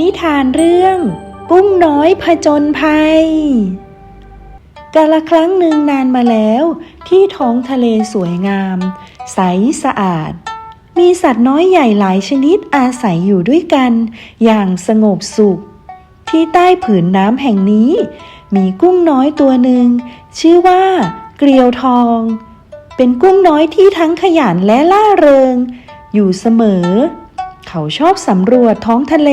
นิทานเรื่อง กุ้งน้อยผจญภัย กาละครั้งหนึ่งนานมาแล้วที่ท้องทะเลสวยงาม ใสสะอาด มีสัตว์น้อยใหญ่หลายชนิดอาศัยอยู่ด้วยกัน อย่างสงบสุข ที่ใต้ผืนน้ำแห่งนี้ มีกุ้งน้อยตัวหนึ่ง ชื่อว่า เกลียวทอง เป็นกุ้งน้อยที่ทั้งขยันและล่าเริง อยู่เสมอ เขาชอบสำรวจท้องทะเล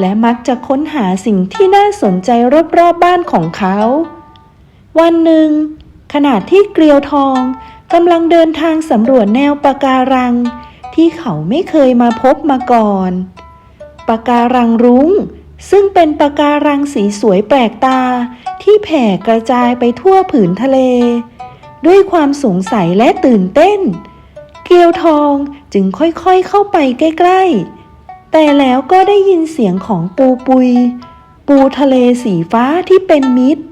และมักจะค้นหาสิ่งที่น่าสนใจรอบๆบบ้านของเขา วันหนึ่ง ขณะที่เกลียวทองกำลังเดินทางสำรวจแนวปะการัง ที่เขาไม่เคยมาพบมาก่อนปะการังรุง้ง ซึ่งเป็นปะการังสีสวยแปลกตาที่แผ่กระจายไปทั่วผืนทะเล ด้วยความสงสัยและตื่นเต้น เกลียวทอง จึงค่อยๆเข้าไปใกล้ๆ แต่แล้วก็ได้ยินเสียงของปูปุย ปูทะเลสีฟ้าที่เป็นมิตร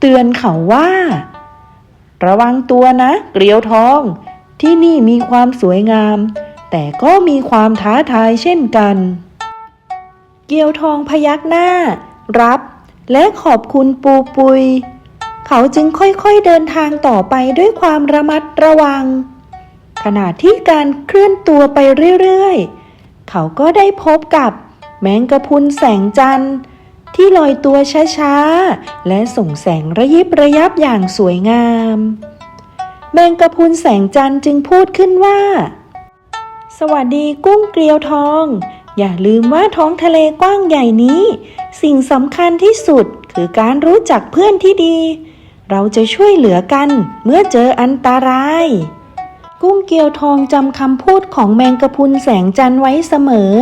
เตือนเขาว่า ระวังตัวนะ เกลียวทอง ที่นี่มีความสวยงาม แต่ก็มีความท้าทายเช่นกัน เกียวทองพยักหน้า รับ และขอบคุณปูปุย เขาจึงค่อยๆเดินทางต่อไปด้วยความระมัดระวัง ขณะที่การเคลื่อนตัวไปเรื่อยๆ เขาก็ได้พบกับแมงกะพุนแสงจันทร์ที่ลอยตัวช้าๆ และส่งแสงระยิบระยับอย่างสวยงาม แมงกะพุนแสงจันทร์จึงพูดขึ้นว่า สวัสดีกุ้งเกลียวทอง อย่าลืมว่าท้องทะเลกว้างใหญ่นี้ สิ่งสำคัญที่สุดคือการรู้จักเพื่อนที่ดี เราจะช่วยเหลือกันเมื่อเจออันตราย กุ้งเกลียวทองจำคำพูดของแมงกะพุนแสงจันทร์ไว้เสมอ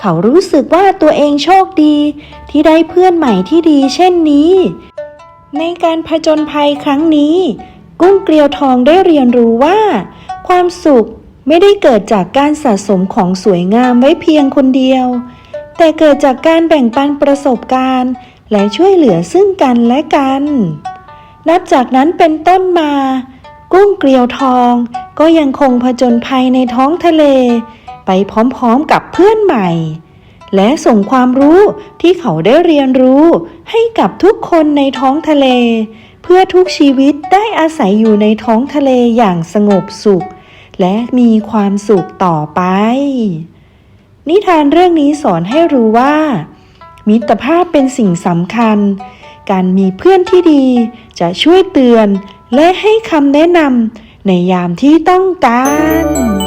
เขารู้สึกว่าตัวเองโชคดี ที่ได้เพื่อนใหม่ที่ดีเช่นนี้ ในการผจญภัยครั้งนี้ กุ้งเกลียวทองได้เรียนรู้ว่า ความสุขไม่ได้เกิดจากการสะสมของสวยงามไว้เพียงคนเดียว แต่เกิดจากการแบ่งปันประสบการณ์ และช่วยเหลือซึ่งกันและกัน นับจากนั้นเป็นต้นมา กุ้งเกลียวทอง ก็ยังคงผจญภัยในท้องทะเล ไปพร้อมๆกับเพื่อนใหม่ และส่งความรู้ที่เขาได้เรียนรู้ให้กับทุกคนในท้องทะเล เพื่อทุกชีวิตได้อาศัยอยู่ในท้องทะเลอย่างสงบสุข และมีความสุขต่อไป นิทานเรื่องนี้สอนให้รู้ว่า มิตรภาพเป็นสิ่งสำคัญ การมีเพื่อนที่ดีจะช่วยเตือน และให้คำแนะนำในยามที่ต้องการ